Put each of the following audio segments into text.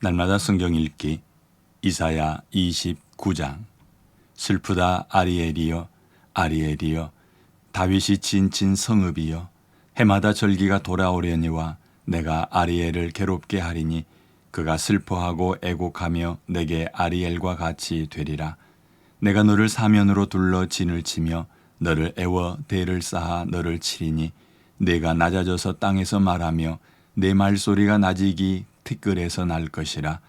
날마다 성경 읽기. 이사야 29장. 슬프다 아리엘이여 아리엘이여. 다윗이 진친 성읍이여. 해마다 절기가 돌아오려니와 내가 아리엘을 괴롭게 하리니 그가 슬퍼하고 애곡하며 내게 아리엘과 같이 되리라. 내가 너를 사면으로 둘러 진을 치며 너를 애워 대를 쌓아 너를 치리니 내가 낮아져서 땅에서 말하며 내 말소리가 낮이기 티끌에서 날 것이라.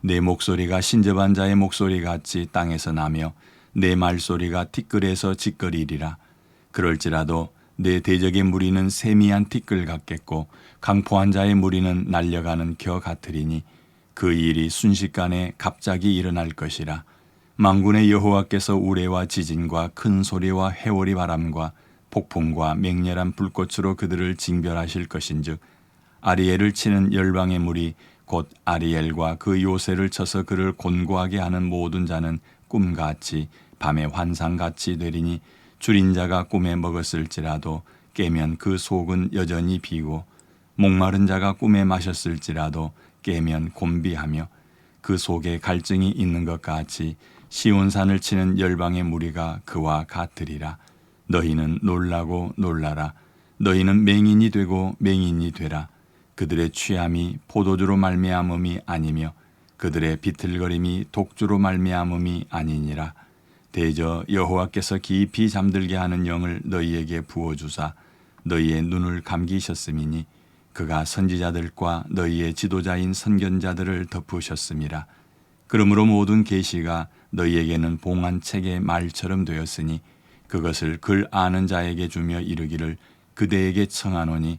내 목소리가 신접한 자의 목소리 같이 땅에서 나며 내 말소리가 티끌에서 지껄이리라. 그럴지라도 내 대적의 무리는 세미한 티끌 같겠고 강포한 자의 무리는 날려가는 겨 같으리니 그 일이 순식간에 갑자기 일어날 것이라. 망군의 여호와께서 우레와 지진과 큰 소리와 해오리 바람과 폭풍과 맹렬한 불꽃으로 그들을 징별하실 것인즉 아리엘을 치는 열방의 물이 곧 아리엘과 그 요새를 쳐서 그를 곤고하게 하는 모든 자는 꿈같이 밤의 환상같이 되리니 줄인 자가 꿈에 먹었을지라도 깨면 그 속은 여전히 비고 목마른 자가 꿈에 마셨을지라도 깨면 곤비하며 그 속에 갈증이 있는 것 같이 시온산을 치는 열방의 무리가 그와 같으리라. 너희는 놀라고 놀라라. 너희는 맹인이 되고 맹인이 되라 그들의 취함이 포도주로 말미암음이 아니며 그들의 비틀거림이 독주로 말미암음이 아니니라. 대저 여호와께서 깊이 잠들게 하는 영을 너희에게 부어 주사 너희의 눈을 감기셨음이니 그가 선지자들과 너희의 지도자인 선견자들을 덮으셨음이라. 그러므로 모든 계시가 너희에게는 봉한 책의 말처럼 되었으니 그것을 글 아는 자에게 주며 이르기를 그대에게 청하노니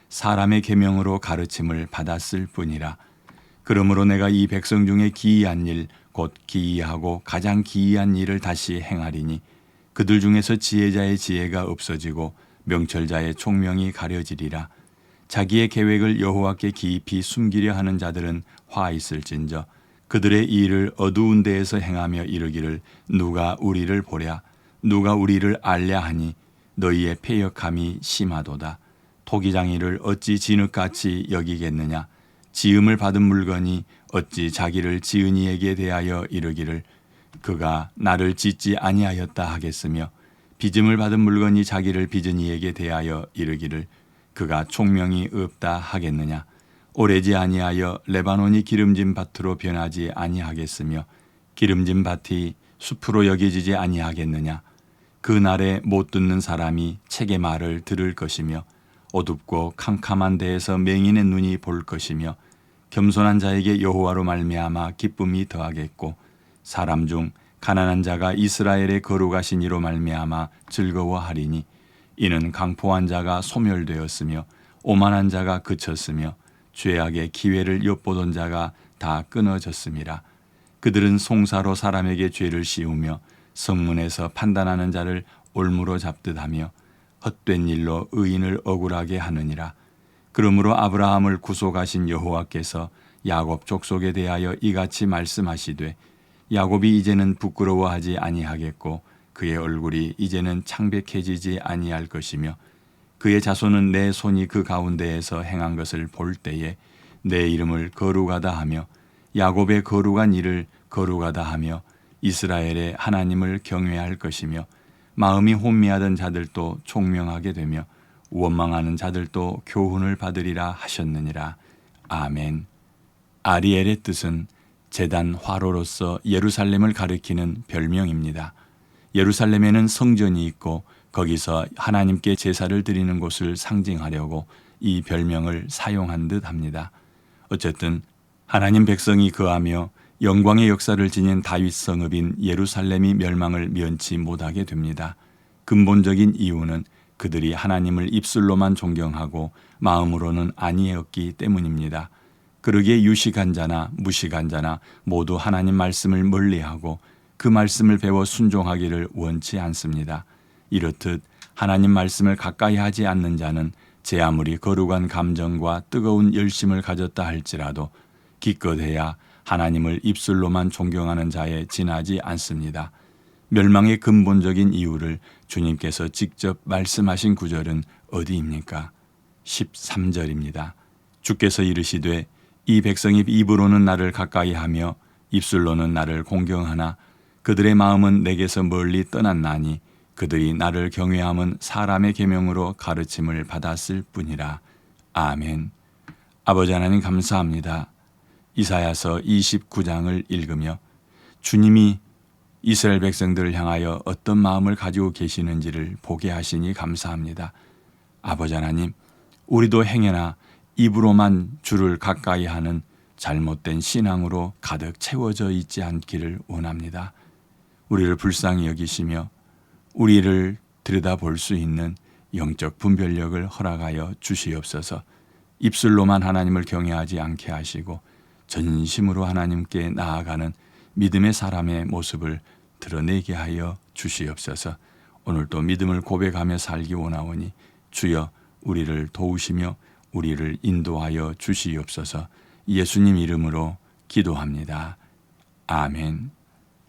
사람의 계명으로 가르침을 받았을 뿐이라. 그러므로 내가 이 백성 중에 기이한 일 곧 기이하고 가장 기이한 일을 다시 행하리니 그들 중에서 지혜자의 지혜가 없어지고 명철자의 총명이 가려지리라. 자기의 계획을 여호와께 깊이 숨기려 하는 자들은 화 있을진저 그들의 일을 어두운 데에서 행하며 이르기를 누가 우리를 보랴? 누가 우리를 알랴 하니 너희의 패역함이 심하도다 토기장이를 어찌 진흙같이 여기겠느냐? 지음을 받은 물건이 어찌 자기를 지은 이에게 대하여 이르기를 그가 나를 짓지 아니하였다 하겠으며 빚음을 받은 물건이 자기를 빚은 이에게 대하여 이르기를 그가 총명이 없다 하겠느냐? 오래지 아니하여 레바논이 기름진 밭으로 변하지 아니하겠으며 기름진 밭이 숲으로 여겨지지 아니하겠느냐? 그 날에 못 듣는 사람이 책의 말을 들을 것이며 어둡고 캄캄한 데에서 맹인의 눈이 볼 것이며 겸손한 자에게 여호와로 말미암아 기쁨이 더하겠고 사람 중 가난한 자가 이스라엘의 거룩하신 이로 말미암아 즐거워하리니 이는 강포한 자가 소멸되었으며 오만한 자가 그쳤으며 죄악의 기회를 엿보던 자가 다 끊어졌음이라 그들은 송사로 사람에게 죄를 씌우며 성문에서 판단하는 자를 올무로 잡듯 하며 헛된 일로 의인을 억울하게 하느니라. 그러므로 아브라함을 구속하신 여호와께서 야곱 족속에 대하여 이같이 말씀하시되 야곱이 이제는 부끄러워하지 아니하겠고 그의 얼굴이 이제는 창백해지지 아니할 것이며 그의 자손은 내 손이 그 가운데에서 행한 것을 볼 때에 내 이름을 거룩하다 하며 야곱의 거룩한 일을 거룩하다 하며 이스라엘의 하나님을 경외할 것이며 마음이 혼미하던 자들도 총명하게 되며 원망하는 자들도 교훈을 받으리라 하셨느니라. 아멘. 아리엘의 뜻은 재단 화로로서 예루살렘을 가리키는 별명입니다. 예루살렘에는 성전이 있고 거기서 하나님께 제사를 드리는 곳을 상징하려고 이 별명을 사용한 듯 합니다. 어쨌든 하나님 백성이 거하며 영광의 역사를 지닌 다윗 성읍인 예루살렘이 멸망을 면치 못하게 됩니다. 근본적인 이유는 그들이 하나님을 입술로만 존경하고 마음으로는 아니었기 때문입니다. 그러기에 유식한 자나 무식한 자나 모두 하나님 말씀을 멀리하고 그 말씀을 배워 순종하기를 원치 않습니다. 이렇듯 하나님 말씀을 가까이 하지 않는 자는 제 아무리 거룩한 감정과 뜨거운 열심을 가졌다 할지라도 기껏해야 하나님을 입술로만 존경하는 자에 지나지 않습니다. 멸망의 근본적인 이유를 주님께서 직접 말씀하신 구절은 어디입니까? 13절입니다. 주께서 이르시되 이 백성이 입으로는 나를 가까이 하며 입술로는 나를 공경하나 그들의 마음은 내게서 멀리 떠났나니 그들이 나를 경외함은 사람의 계명으로 가르침을 받았을 뿐이라. 아멘. 아버지 하나님 감사합니다. 이사야서 29장을 읽으며 주님이 이스라엘 백성들을 향하여 어떤 마음을 가지고 계시는지를 보게 하시니 감사합니다. 아버지 하나님, 우리도 행여나 입으로만 주를 가까이 하는 잘못된 신앙으로 가득 채워져 있지 않기를 원합니다. 우리를 불쌍히 여기시며 우리를 들여다볼 수 있는 영적 분별력을 허락하여 주시옵소서. 입술로만 하나님을 경외하지 않게 하시고 전심으로 하나님께 나아가는 믿음의 사람의 모습을 드러내게 하여 주시옵소서. 오늘도 믿음을 고백하며 살기 원하오니 주여 우리를 도우시며 우리를 인도하여 주시옵소서. 예수님 이름으로 기도합니다. 아멘.